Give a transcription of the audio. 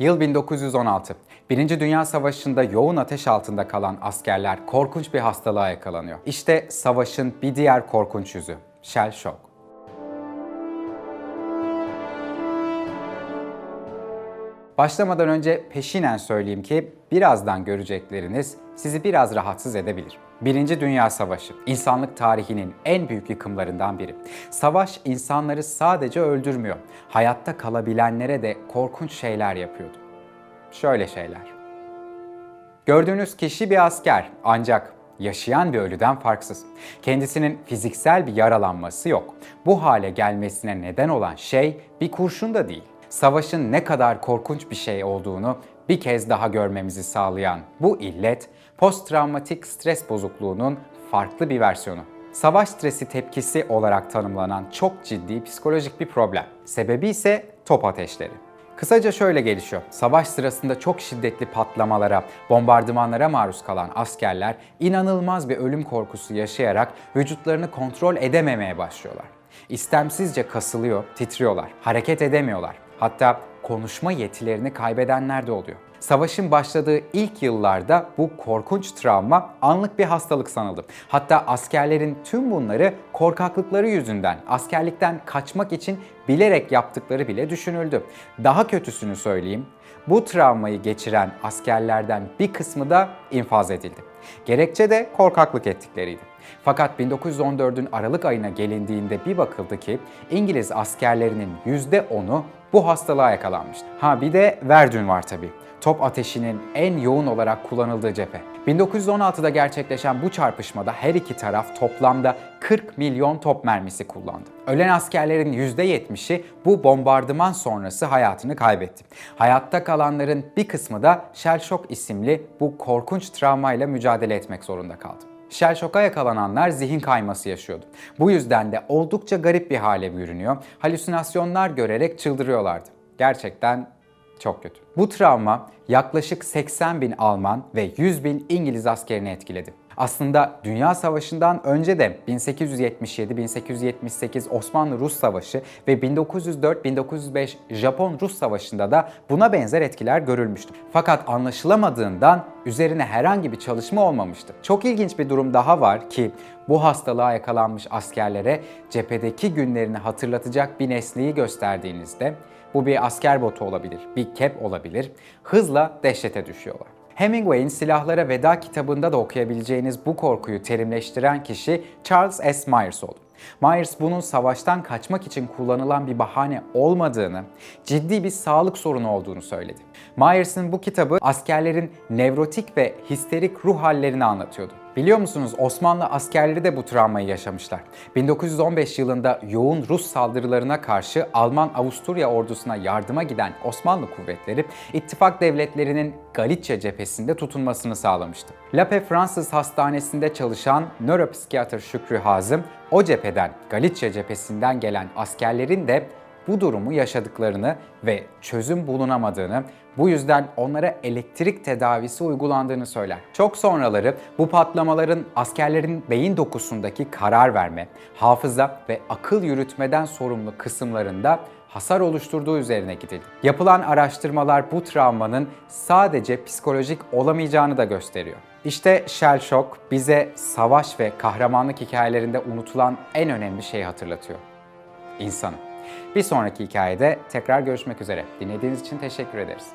Yıl 1916. Birinci Dünya Savaşı'nda yoğun ateş altında kalan askerler korkunç bir hastalığa yakalanıyor. İşte savaşın bir diğer korkunç yüzü, shell shock. Başlamadan önce peşinen söyleyeyim ki birazdan görecekleriniz sizi biraz rahatsız edebilir. Birinci Dünya Savaşı, insanlık tarihinin en büyük yıkımlarından biri. Savaş insanları sadece öldürmüyor, hayatta kalabilenlere de korkunç şeyler yapıyordu. Şöyle şeyler. Gördüğünüz kişi bir asker ancak yaşayan bir ölüden farksız. Kendisinin fiziksel bir yaralanması yok. Bu hale gelmesine neden olan şey bir kurşun da değil. Savaşın ne kadar korkunç bir şey olduğunu bir kez daha görmemizi sağlayan bu illet posttraumatik stres bozukluğunun farklı bir versiyonu. Savaş stresi tepkisi olarak tanımlanan çok ciddi psikolojik bir problem. Sebebi ise top ateşleri. Kısaca şöyle gelişiyor. Savaş sırasında çok şiddetli patlamalara, bombardımanlara maruz kalan askerler inanılmaz bir ölüm korkusu yaşayarak vücutlarını kontrol edememeye başlıyorlar. İstemsizce kasılıyor, titriyorlar, hareket edemiyorlar. Hatta konuşma yetilerini kaybedenler de oluyor. Savaşın başladığı ilk yıllarda bu korkunç travma anlık bir hastalık sanıldı. Hatta askerlerin tüm bunları korkaklıkları yüzünden askerlikten kaçmak için bilerek yaptıkları bile düşünüldü. Daha kötüsünü söyleyeyim. Bu travmayı geçiren askerlerden bir kısmı da infaz edildi. Gerekçe de korkaklık ettikleriydi. Fakat 1914'ün Aralık ayına gelindiğinde bir bakıldı ki İngiliz askerlerinin %10'u bu hastalığa yakalanmıştı. Ha bir de Verdun var tabii. Top ateşinin en yoğun olarak kullanıldığı cephe. 1916'da gerçekleşen bu çarpışmada her iki taraf toplamda 40 milyon top mermisi kullandı. Ölen askerlerin %70'i bu bombardıman sonrası hayatını kaybetti. Hayatta kalanların bir kısmı da shell shock isimli bu korkunç travmayla mücadele etmek zorunda kaldı. Shell shock'a yakalananlar zihin kayması yaşıyordu. Bu yüzden de oldukça garip bir hale bürünüyor. Halüsinasyonlar görerek çıldırıyorlardı. Gerçekten çok kötü. Bu travma yaklaşık 80 bin Alman ve 100 bin İngiliz askerini etkiledi. Aslında Dünya Savaşı'ndan önce de 1877-1878 Osmanlı-Rus Savaşı ve 1904-1905 Japon-Rus Savaşı'nda da buna benzer etkiler görülmüştü. Fakat anlaşılamadığından üzerine herhangi bir çalışma olmamıştı. Çok ilginç bir durum daha var ki bu hastalığa yakalanmış askerlere cephedeki günlerini hatırlatacak bir nesneyi gösterdiğinizde bu bir asker botu olabilir, bir kep olabilir. Hızla dehşete düşüyorlar. Hemingway'in Silahlara Veda kitabında da okuyabileceğiniz bu korkuyu terimleştiren kişi Charles S. Myers oldu. Myers bunun savaştan kaçmak için kullanılan bir bahane olmadığını, ciddi bir sağlık sorunu olduğunu söyledi. Myers'ın bu kitabı askerlerin nevrotik ve histerik ruh hallerini anlatıyordu. Biliyor musunuz Osmanlı askerleri de bu travmayı yaşamışlar. 1915 yılında yoğun Rus saldırılarına karşı Alman-Avusturya ordusuna yardıma giden Osmanlı kuvvetleri ittifak devletlerinin Galicia cephesinde tutunmasını sağlamıştı. Lape Fransız Hastanesi'nde çalışan nöropsikiyatr Şükrü Hazım o cepheden Galicia cephesinden gelen askerlerin de bu durumu yaşadıklarını ve çözüm bulunamadığını, bu yüzden onlara elektrik tedavisi uygulandığını söyler. Çok sonraları bu patlamaların askerlerin beyin dokusundaki karar verme, hafıza ve akıl yürütmeden sorumlu kısımlarında hasar oluşturduğu üzerine gidildi. Yapılan araştırmalar bu travmanın sadece psikolojik olamayacağını da gösteriyor. İşte shell shock bize savaş ve kahramanlık hikayelerinde unutulan en önemli şeyi hatırlatıyor. İnsanı. Bir sonraki hikayede tekrar görüşmek üzere. Dinlediğiniz için teşekkür ederiz.